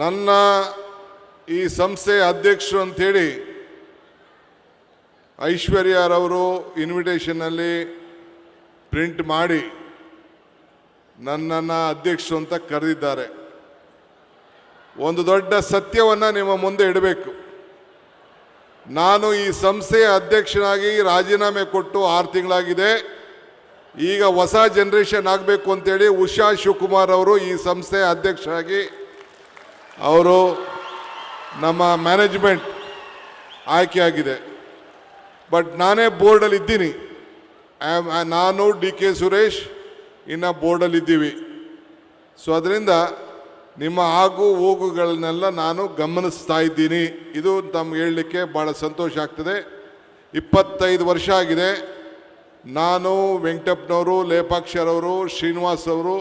ನನ್ನ ಈ ಸಂಸ್ಥೆಯ ಅಧ್ಯಕ್ಷರು ಅಂಥೇಳಿ ಐಶ್ವರ್ಯರವರು ಇನ್ವಿಟೇಷನಲ್ಲಿ ಪ್ರಿಂಟ್ ಮಾಡಿ ನನ್ನನ್ನು ಅಧ್ಯಕ್ಷರು ಅಂತ ಕರೆದಿದ್ದಾರೆ ಒಂದು ದೊಡ್ಡ ಸತ್ಯವನ್ನು ನಿಮ್ಮ ಮುಂದೆ ಇಡಬೇಕು ನಾನು ಈ ಸಂಸ್ಥೆಯ ಅಧ್ಯಕ್ಷನಾಗಿ ರಾಜೀನಾಮೆ ಕೊಟ್ಟು ಆರು ತಿಂಗಳಾಗಿದೆ ಈಗ ಹೊಸ ಜನ್ರೇಷನ್ ಆಗಬೇಕು ಅಂತೇಳಿ ಉಷಾ ಶಿವಕುಮಾರ್ ಅವರು ಈ ಸಂಸ್ಥೆಯ ಅಧ್ಯಕ್ಷರಾಗಿ ಅವರು ನಮ್ಮ ಮ್ಯಾನೇಜ್ಮೆಂಟ್ ಆಯ್ಕೆಯಾಗಿದೆ ಬಟ್ ನಾನೇ ಬೋರ್ಡಲ್ಲಿ ಇದ್ದೀನಿ ನಾನು ಡಿ ಕೆ ಸುರೇಶ್ ಇನ್ನು ಬೋರ್ಡಲ್ಲಿದ್ದೀವಿ ಸೊ ಅದರಿಂದ ನಿಮ್ಮ ಆಗು ಹೋಗುಗಳನ್ನೆಲ್ಲ ನಾನು ಗಮನಿಸ್ತಾ ಇದ್ದೀನಿ ಇದು ತಮ್ಗೆ ಹೇಳಲಿಕ್ಕೆ ಭಾಳ ಸಂತೋಷ ಆಗ್ತದೆ ಇಪ್ಪತ್ತೈದು ವರ್ಷ ಆಗಿದೆ ನಾನು ವೆಂಕಟಪ್ಪನವರು ಲೇಪಾಕ್ಷರವರು ಶ್ರೀನಿವಾಸ್ ಅವರು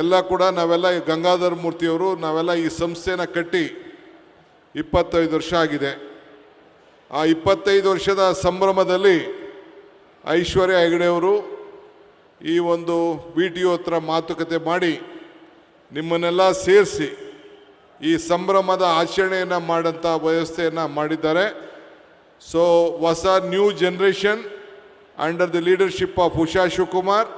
ಎಲ್ಲ ಕೂಡ ನಾವೆಲ್ಲ ಈ ಗಂಗಾಧರ ಮೂರ್ತಿಯವರು ನಾವೆಲ್ಲ ಈ ಸಂಸ್ಥೆನ ಕಟ್ಟಿ ಇಪ್ಪತ್ತೈದು ವರ್ಷ ಆಗಿದೆ ಆ ಇಪ್ಪತ್ತೈದು ವರ್ಷದ ಸಂಭ್ರಮದಲ್ಲಿ ಐಶ್ವರ್ಯ ಹೆಗಡೆಯವರು ಈ ಒಂದು ಬಿ ಟಿ ಒ ಹತ್ರ ಮಾತುಕತೆ ಮಾಡಿ ನಿಮ್ಮನ್ನೆಲ್ಲ ಸೇರಿಸಿ ಈ ಸಂಭ್ರಮದ ಆಚರಣೆಯನ್ನು ಮಾಡೋಂಥ ವ್ಯವಸ್ಥೆಯನ್ನು ಮಾಡಿದ್ದಾರೆ ಸೊ ಹೊಸ new generation under the leadership of Usha Shivakumar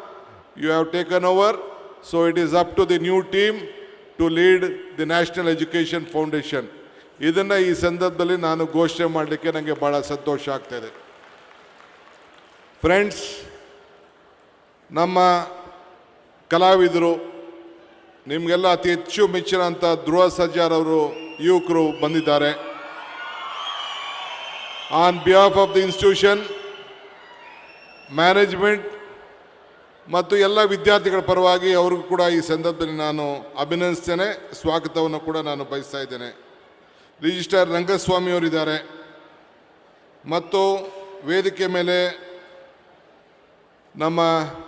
you have taken over So it is up to the new team to lead the National Education Foundation. ಇದನ್ನು ಈ ಸಂದರ್ಭದಲ್ಲಿ ನಾನು ಘೋಷಣೆ ಮಾಡಲಿಕ್ಕೆ ನನಗೆ ಭಾಳ ಸಂತೋಷ ಆಗ್ತಾಯಿದೆ ಫ್ರೆಂಡ್ಸ್ ನಮ್ಮ ಕಲಾವಿದರು ನಿಮಗೆಲ್ಲ ಅತಿ ಹೆಚ್ಚು ಮೆಚ್ಚಿನಂಥ ಧ್ರುವ ಸಜ್ಜಾರ್ ಅವರು ಯುವಕರು ಬಂದಿದ್ದಾರೆ on behalf of the institution management ಮತ್ತು ಎಲ್ಲ ವಿದ್ಯಾರ್ಥಿಗಳ ಪರವಾಗಿ ಅವ್ರಿಗೂ ಕೂಡ ಈ ಸಂದರ್ಭದಲ್ಲಿ ನಾನು ಅಭಿನಂದಿಸ್ತೇನೆ ಸ್ವಾಗತವನ್ನು ಕೂಡ ನಾನು ಬಯಸ್ತಾ ಇದ್ದೇನೆ ರಿಜಿಸ್ಟರ್ ರಂಗಸ್ವಾಮಿಯವರಿದ್ದಾರೆ ಮತ್ತು ವೇದಿಕೆ ಮೇಲೆ ನಮ್ಮ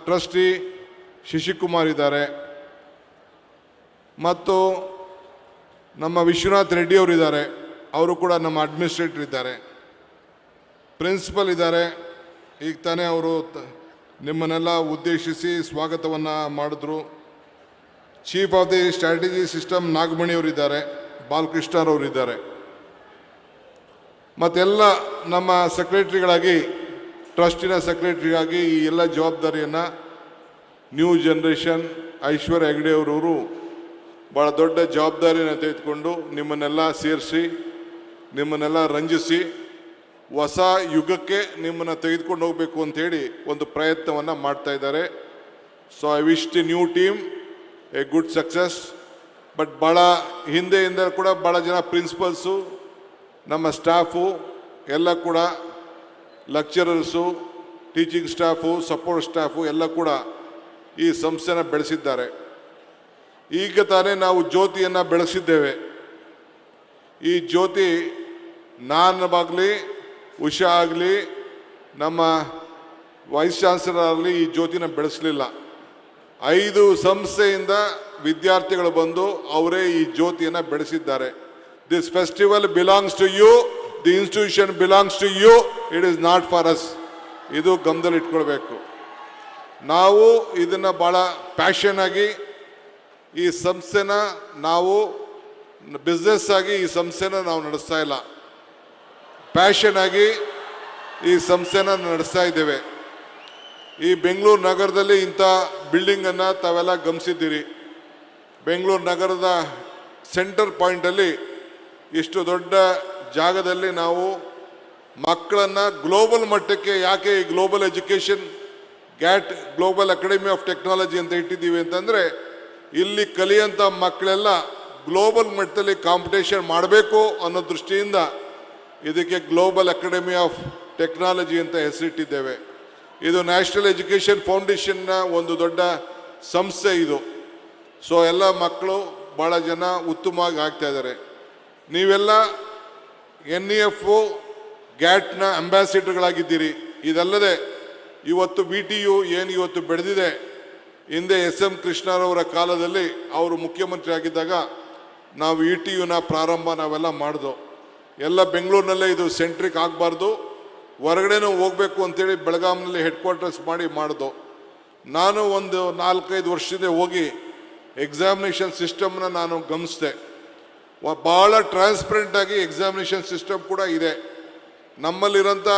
ಟ್ರಸ್ಟಿ ಶಶಿಕುಮಾರ್ ಇದ್ದಾರೆ ಮತ್ತು ನಮ್ಮ ವಿಶ್ವನಾಥ್ ರೆಡ್ಡಿಯವರಿದ್ದಾರೆ ಅವರು ಕೂಡ ನಮ್ಮ ಅಡ್ಮಿನಿಸ್ಟ್ರೇಟರ್ ಇದ್ದಾರೆ ಪ್ರಿನ್ಸಿಪಲ್ ಇದ್ದಾರೆ ಈಗ ತಾನೇ ಅವರು ನಿಮ್ಮನ್ನೆಲ್ಲ ಉದ್ದೇಶಿಸಿ ಸ್ವಾಗತವನ್ನು ಮಾಡಿದ್ರು chief of the strategy system ನಾಗಮಣಿಯವರಿದ್ದಾರೆ ಬಾಲಕೃಷ್ಣರವರಿದ್ದಾರೆ ಮತ್ತೆಲ್ಲ ನಮ್ಮ ಸೆಕ್ರೆಟ್ರಿಗಳಾಗಿ ಟ್ರಸ್ಟಿನ ಸೆಕ್ರೆಟ್ರಿಗಾಗಿ ಈ ಎಲ್ಲ ಜವಾಬ್ದಾರಿಯನ್ನು ನ್ಯೂ ಜನ್ರೇಷನ್ ಐಶ್ವರ್ಯ ಅವರವರು ಭಾಳ ದೊಡ್ಡ ಜವಾಬ್ದಾರಿಯನ್ನು ತೆಗೆದುಕೊಂಡು ನಿಮ್ಮನ್ನೆಲ್ಲ ಸೇರಿಸಿ ನಿಮ್ಮನ್ನೆಲ್ಲ ರಂಜಿಸಿ ಹೊಸ ಯುಗಕ್ಕೆ ನಿಮ್ಮನ್ನು ತೆಗೆದುಕೊಂಡು ಹೋಗಬೇಕು ಹೇಳಿ ಒಂದು ಪ್ರಯತ್ನವನ್ನು ಮಾಡ್ತಾ ಇದ್ದಾರೆ so I wish the new team a good success but ಭಾಳ ಹಿಂದೆಯಿಂದ ಕೂಡ ಭಾಳ ಜನ ಪ್ರಿನ್ಸಿಪಲ್ಸು ನಮ್ಮ ಸ್ಟಾಫು ಎಲ್ಲ ಕೂಡ lecturers teaching staff support staff ಎಲ್ಲ ಕೂಡ ಈ ಸಂಸ್ಥೆನ ಬೆಳೆಸಿದ್ದಾರೆ ಈಗ ತಾನೇ ನಾವು ಜ್ಯೋತಿಯನ್ನು ಬೆಳೆಸಿದ್ದೇವೆ ಈ ಜ್ಯೋತಿ ನಾನವಾಗಲಿ ಉಷಾ ಆಗಲಿ ನಮ್ಮ ವೈಸ್ ಚಾನ್ಸಲರ್ ಆಗಲಿ ಈ ಜ್ಯೋತಿನ ಬೆಳೆಸಲಿಲ್ಲ ಐದು ಸಂಸ್ಥೆಯಿಂದ ವಿದ್ಯಾರ್ಥಿಗಳು ಬಂದು ಅವರೇ ಈ ಜ್ಯೋತಿಯನ್ನು ಬೆಳೆಸಿದ್ದಾರೆ this festival belongs to you the institution belongs to you it is not for us ಇದು ಗಮನದಲ್ಲಿ ಇಟ್ಕೊಳ್ಬೇಕು ನಾವು ಇದನ್ನು ಭಾಳ ಪ್ಯಾಷನ್ ಆಗಿ ಈ ಸಂಸ್ಥೆನ ನಾವು ಬಿಸ್ನೆಸ್ ಆಗಿ ಈ ಸಂಸ್ಥೆನ ನಾವು ನಡೆಸ್ತಾ ಇಲ್ಲ ಪ್ಯಾಷನ್ ಆಗಿ ಈ ಸಂಸ್ಥೆನ ನಡೆಸ್ತಾ ಇದ್ದೇವೆ ಈ ಬೆಂಗಳೂರು ನಗರದಲ್ಲಿ ಇಂಥ ಬಿಲ್ಡಿಂಗನ್ನು ತಾವೆಲ್ಲ ಗಮನಿಸಿದ್ದೀರಿ ಬೆಂಗಳೂರು ನಗರದ ಸೆಂಟರ್ ಪಾಯಿಂಟಲ್ಲಿ ಇಷ್ಟು ದೊಡ್ಡ ಜಾಗದಲ್ಲಿ ನಾವು ಮಕ್ಕಳನ್ನು ಗ್ಲೋಬಲ್ ಮಟ್ಟಕ್ಕೆ ಯಾಕೆ ಈ global education GAT global academy of technology ಅಂತ ಇಟ್ಟಿದ್ದೀವಿ ಅಂತಂದರೆ ಇಲ್ಲಿ ಕಲಿಯಂಥ ಮಕ್ಕಳೆಲ್ಲ ಗ್ಲೋಬಲ್ ಮಟ್ಟದಲ್ಲಿ ಕಾಂಪಿಟೇಷನ್ ಮಾಡಬೇಕು ಅನ್ನೋ ದೃಷ್ಟಿಯಿಂದ ಇದಕ್ಕೆ ಗ್ಲೋಬಲ್ ಅಕಾಡೆಮಿ ಆಫ್ ಟೆಕ್ನಾಲಜಿ ಅಂತ ಹೆಸರಿಟ್ಟಿದ್ದೇವೆ ಇದು ನ್ಯಾಷನಲ್ ಎಜುಕೇಷನ್ ಫೌಂಡೇಶನ್ನ ಒಂದು ದೊಡ್ಡ ಸಂಸ್ಥೆ ಇದು ಸೊ ಎಲ್ಲ ಮಕ್ಕಳು ಭಾಳ ಜನ ಉತ್ತಮವಾಗಿ ಆಗ್ತಾ ಇದ್ದಾರೆ ನೀವೆಲ್ಲ ಎನ್ ಇ ಎಫ್ ಗ್ಯಾಟ್ನ ಅಂಬಾಸಿಡರ್ಗಳಾಗಿದ್ದೀರಿ ಇದಲ್ಲದೆ ಇವತ್ತು ಬಿ ಟಿ ಯು ಏನು ಇವತ್ತು ಬೆಳೆದಿದೆ ಹಿಂದೆ ಎಸ್ ಎಂ ಕೃಷ್ಣರವರ ಕಾಲದಲ್ಲಿ ಅವರು ಮುಖ್ಯಮಂತ್ರಿ ಆಗಿದ್ದಾಗ ನಾವು ಇ ಟಿ ಯುನ ಪ್ರಾರಂಭ ನಾವೆಲ್ಲ ಮಾಡಿದೋ ಎಲ್ಲ ಬೆಂಗಳೂರಿನಲ್ಲೇ ಇದು ಸೆಂಟ್ರಿಕ್ ಆಗಬಾರ್ದು ಹೊರಗಡೆನೂ ಹೋಗಬೇಕು ಅಂತೇಳಿ ಬೆಳಗಾಂನಲ್ಲಿ ಹೆಡ್ ಕ್ವಾರ್ಟರ್ಸ್ ಮಾಡಿ ಮಾಡಿದು ನಾನು ಒಂದು ನಾಲ್ಕೈದು ವರ್ಷದಿಂದ ಹೋಗಿ ಎಕ್ಸಾಮಿನೇಷನ್ ಸಿಸ್ಟಮ್ನ ನಾನು ಗಮನಿಸಿದೆ ಭಾಳ ಟ್ರಾನ್ಸ್ಪರೆಂಟಾಗಿ ಎಕ್ಸಾಮಿನೇಷನ್ ಸಿಸ್ಟಮ್ ಕೂಡ ಇದೆ ನಮ್ಮಲ್ಲಿರೋಂಥ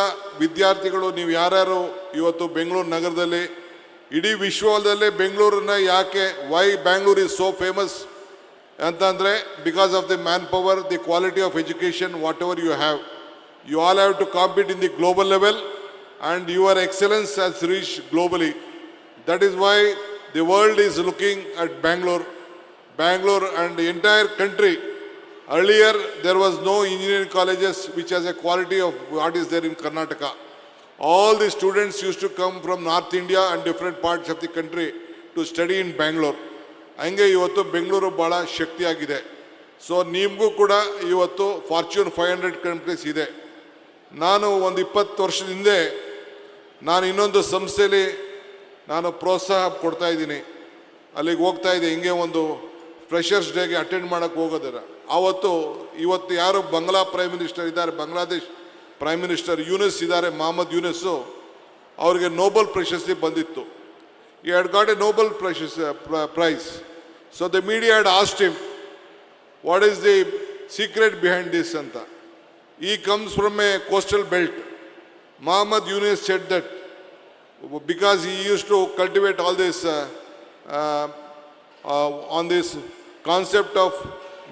ವಿದ್ಯಾರ್ಥಿಗಳು ನೀವು ಯಾರ್ಯಾರು ಇವತ್ತು ಬೆಂಗಳೂರು ನಗರದಲ್ಲಿ ಇಡೀ ವಿಶ್ವದಲ್ಲೇ ಬೆಂಗಳೂರನ್ನ ಯಾಕೆ why Bangalore is so famous ಅಂತಂದರೆ because of the man power the quality of education whatever you have you all have to compete in the global level and your excellence has reach globally that is why the world is looking at Bangalore Bangalore and the entire country. Earlier, there was no engineering colleges which has a quality of what is there in Karnataka. All the students used to come from North India and different parts of the country to study in Bangalore. ಹಂಗೆ ಇವತ್ತು ಬೆಂಗಳೂರು ಭಾಳ ಶಕ್ತಿಯಾಗಿದೆ so ನಿಮಗೂ ಕೂಡ ಇವತ್ತು fortune five hundred companies ಇದೆ ನಾನು ಒಂದು ಇಪ್ಪತ್ತು ವರ್ಷದ ಹಿಂದೆ ನಾನು ಇನ್ನೊಂದು ಸಂಸ್ಥೆಯಲ್ಲಿ ನಾನು ಪ್ರೋತ್ಸಾಹ ಕೊಡ್ತಾ ಇದ್ದೀನಿ ಅಲ್ಲಿಗೆ ಹೋಗ್ತಾ ಇದ್ದೆ ಹಿಂಗೆ ಒಂದು ಫ್ರೆಷರ್ಸ್ ಡೇಗೆ ಅಟೆಂಡ್ ಮಾಡೋಕ್ಕೆ ಹೋಗೋದರ ಆವತ್ತು ಇವತ್ತು ಯಾರು ಬಂಗ್ಲಾ ಪ್ರೈಮ್ ಮಿನಿಸ್ಟರ್ ಇದ್ದಾರೆ ಬಾಂಗ್ಲಾದೇಶ್ ಪ್ರೈಮ್ ಮಿನಿಸ್ಟರ್ ಯೂನಿಸ್ ಇದ್ದಾರೆ ಮೊಹಮ್ಮದ್ ಯೂನಿಸ್ಸು ಅವರಿಗೆ ನೋಬಲ್ ಪ್ರಶಸ್ತಿ ಬಂದಿತ್ತು he had got a Nobel Prize. So the media had asked him, what is the secret behind this Santa? He comes from a coastal belt. Muhammad Yunus said that because he used to cultivate all this uh, uh, on this concept of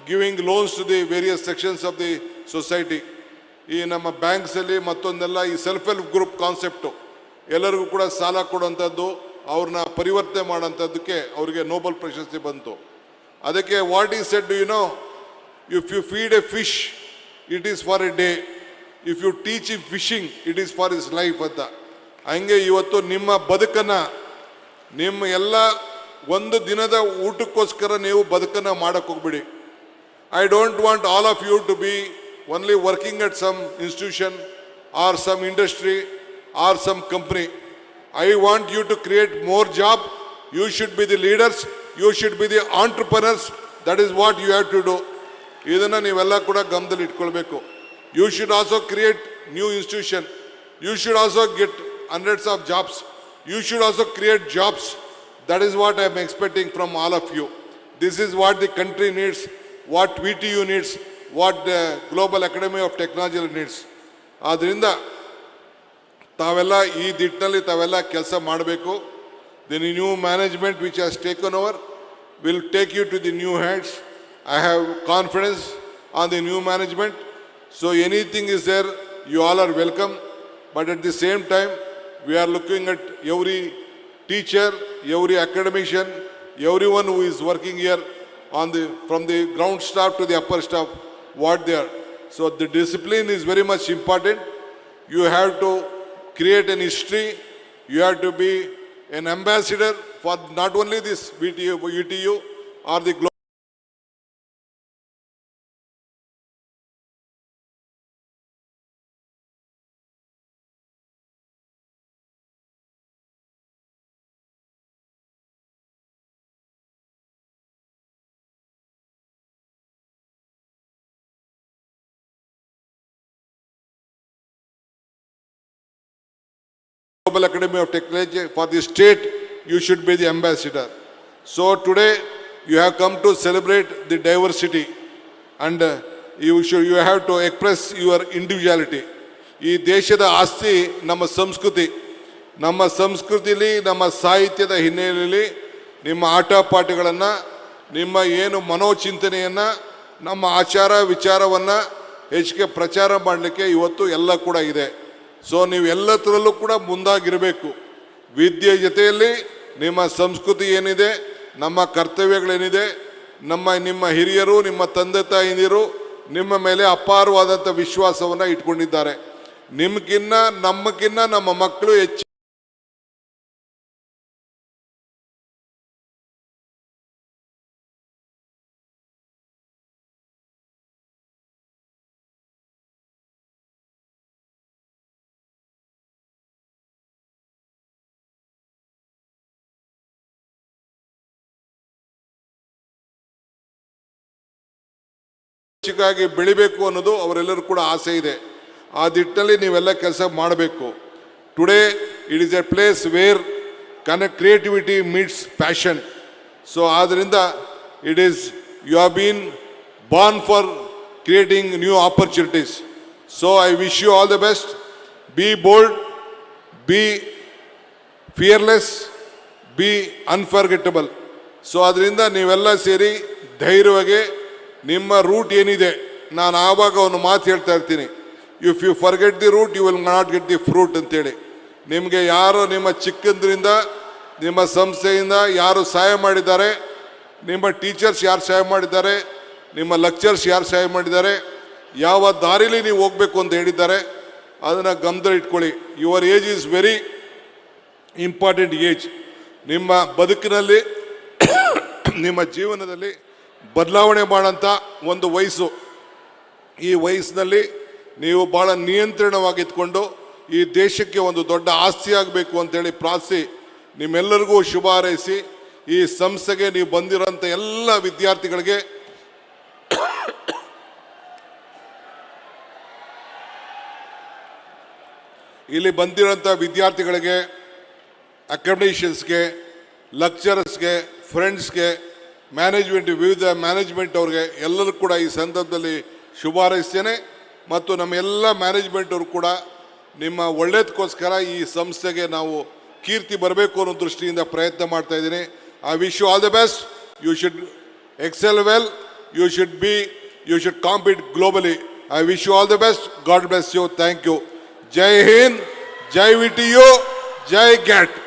giving loans to the various sections of the society. ಈ ನಮ್ಮ ಬ್ಯಾಂಕ್ಸಲ್ಲಿ ಮತ್ತೊಂದೆಲ್ಲ ಈ self help group concept ಎಲ್ಲರಿಗೂ ಕೂಡ ಸಾಲ ಕೊಡುವಂಥದ್ದು ಅವ್ರನ್ನ ಪರಿವರ್ತನೆ ಮಾಡೋಂಥದ್ದಕ್ಕೆ ಅವರಿಗೆ ನೋಬಲ್ ಪ್ರಶಸ್ತಿ ಬಂತು ಅದಕ್ಕೆ what is said you know if you feed a fish it is for a day if you teach fishing it is for is life ಅಂತ ಹಂಗೆ ಇವತ್ತು ನಿಮ್ಮ ಬದುಕನ್ನು ನಿಮ್ಮ ಎಲ್ಲ ಒಂದು ದಿನದ ಊಟಕ್ಕೋಸ್ಕರ ನೀವು ಬದುಕನ್ನು ಮಾಡೋಕ್ಕೆ ಹೋಗ್ಬಿಡಿ I don't want all of you to be only working at some institution or some industry or some company I want you to create more job you should be the leaders you should be the entrepreneurs that is what you have to do ಇದನ್ನು ನೀವೆಲ್ಲ ಕೂಡ ಗಮನದಲ್ಲಿ ಇಟ್ಕೊಳ್ಬೇಕು you should also create new institution you should also get hundreds of jobs you should also create jobs that is what I am expecting from all of you this is what the country needs what V T U needs what global academy of technology needs ಆದ್ದರಿಂದ ತಾವೆಲ್ಲ ಈ ದಿಟ್ಟಿನಲ್ಲಿ ತಾವೆಲ್ಲ ಕೆಲಸ ಮಾಡಬೇಕು the new management which has taken over will take you to the new hands I have confidence on the new management so anything is there you all are welcome but at the same time we are looking at every teacher every academician every one who is working here on the from the ground staff to the upper staff what they are so the discipline is very much important you have to create an history. You have to be an ambassador for not only this VTU, or the global. Global academy of technology for the state you should be the ambassador so today you have come to celebrate the diversity and you should you have to express your individuality ಈ ದೇಶದ ಆಸ್ತಿ ನಮ್ಮ ಸಂಸ್ಕೃತಿ ನಮ್ಮ ಸಂಸ್ಕೃತಿಲಿ ನಮ್ಮ ಸಾಹಿತ್ಯದ ಹಿನ್ನೆಲೆಯಲ್ಲಿ ನಿಮ್ಮ ಆಟ ಪಾಠಗಳನ್ನು ನಿಮ್ಮ ಏನು ಮನೋಚಿಂತನೆಯನ್ನು ನಮ್ಮ ಆಚಾರ ವಿಚಾರವನ್ನು ಹೆಚ್ಚಿಗೆ ಪ್ರಚಾರ ಮಾಡಲಿಕ್ಕೆ ಇವತ್ತು ಎಲ್ಲ ಕೂಡ ಇದೆ ಸೊ ನೀವು ಎಲ್ಲದರಲ್ಲೂ ಕೂಡ ಮುಂದಾಗಿರಬೇಕು ವಿದ್ಯೆ ಜೊತೆಯಲ್ಲಿ ನಿಮ್ಮ ಸಂಸ್ಕೃತಿ ಏನಿದೆ ನಮ್ಮ ಕರ್ತವ್ಯಗಳೇನಿದೆ ನಮ್ಮ ನಿಮ್ಮ ಹಿರಿಯರು ನಿಮ್ಮ ತಂದೆ ತಾಯಿಯರು ನಿಮ್ಮ ಮೇಲೆ ಅಪಾರವಾದಂಥ ವಿಶ್ವಾಸವನ್ನು ಇಟ್ಕೊಂಡಿದ್ದಾರೆ ನಿಮ್ಗಿನ್ನ ನಮ್ಮಕ್ಕಿನ್ನ ನಮ್ಮ ಮಕ್ಕಳು ಹೆಚ್ಚು ಹೆಚ್ಚಿಗಾಗಿ ಬೆಳಿಬೇಕು ಅನ್ನೋದು ಅವರೆಲ್ಲರೂ ಕೂಡ ಆಸೆ ಇದೆ ಆ ದಿಟ್ಟಲ್ಲಿ ನೀವೆಲ್ಲ ಕೆಲಸ ಮಾಡಬೇಕು today it is a place where can creativity meets passion so ಆದ್ದರಿಂದ it is you have been born for creating new opportunities so I wish you all the best be bold be fearless be unforgettable so ಅದರಿಂದ ನೀವೆಲ್ಲ ಸೇರಿ ಧೈರ್ಯವಾಗಿ ನಿಮ್ಮ root ಏನಿದೆ ನಾನು ಆವಾಗ ಒಂದು ಮಾತು ಹೇಳ್ತಾ ಇರ್ತೀನಿ if you forget the root you will not get the fruit ಅಂತೇಳಿ ನಿಮಗೆ ಯಾರು ನಿಮ್ಮ ಚಿಕ್ಕಂದ್ರಿಂದ ನಿಮ್ಮ ಸಂಸ್ಥೆಯಿಂದ ಯಾರು ಸಹಾಯ ಮಾಡಿದ್ದಾರೆ ನಿಮ್ಮ ಟೀಚರ್ಸ್ ಯಾರು ಸಹಾಯ ಮಾಡಿದ್ದಾರೆ ನಿಮ್ಮ ಲೆಕ್ಚರ್ಸ್ ಯಾರು ಸಹಾಯ ಮಾಡಿದ್ದಾರೆ ಯಾವ ದಾರಿಲಿ ನೀವು ಹೋಗಬೇಕು ಅಂತ ಹೇಳಿದ್ದಾರೆ ಅದನ್ನು ಗಮನ ಇಟ್ಕೊಳ್ಳಿ your age is very important age ನಿಮ್ಮ ಬದುಕಿನಲ್ಲಿ ನಿಮ್ಮ ಜೀವನದಲ್ಲಿ ಬದಲಾವಣೆ ಮಾಡೋಂಥ ಒಂದು ವಯಸ್ಸು ಈ ವಯಸ್ಸಿನಲ್ಲಿ ನೀವು ಭಾಳ ನಿಯಂತ್ರಣವಾಗಿತ್ಕೊಂಡು ಈ ದೇಶಕ್ಕೆ ಒಂದು ದೊಡ್ಡ ಆಸ್ತಿ ಆಗಬೇಕು ಅಂತೇಳಿ ಪ್ರಾರ್ಥಿ ನಿಮ್ಮೆಲ್ಲರಿಗೂ ಶುಭ ಹಾರೈಸಿ ಈ ಸಂಸ್ಥೆಗೆ ನೀವು ಬಂದಿರೋಂಥ ಎಲ್ಲ ವಿದ್ಯಾರ್ಥಿಗಳಿಗೆ ಇಲ್ಲಿ ಬಂದಿರೋಂಥ ವಿದ್ಯಾರ್ಥಿಗಳಿಗೆ ಅಕಾಮಿಡೇಷನ್ಸ್ಗೆ ಲೆಕ್ಚರರ್ಸ್ಗೆ ಫ್ರೆಂಡ್ಸ್ಗೆ ಮ್ಯಾನೇಜ್ಮೆಂಟ್ ವಿವಿಧ ಮ್ಯಾನೇಜ್ಮೆಂಟ್ ಅವ್ರಿಗೆ ಎಲ್ಲರೂ ಕೂಡ ಈ ಸಂದರ್ಭದಲ್ಲಿ ಶುಭ ಹಾರೈಸ್ತೇನೆ ಮತ್ತು ಎಲ್ಲ ಮ್ಯಾನೇಜ್ಮೆಂಟ್ ಅವರು ಕೂಡ ನಿಮ್ಮ ಒಳ್ಳೇದಕ್ಕೋಸ್ಕರ ಈ ಸಂಸ್ಥೆಗೆ ನಾವು ಕೀರ್ತಿ ಬರಬೇಕು ಅನ್ನೋ ದೃಷ್ಟಿಯಿಂದ ಪ್ರಯತ್ನ ಮಾಡ್ತಾ ಇದ್ದೀನಿ I wish you all the best you should excel well you should be you should compete globally I wish you all the best God bless you thank you ಜೈ ಹಿಂದ್ ಜೈ ವಿ ಟಿ ಯು ಜೈ ಗ್ಯಾಟ್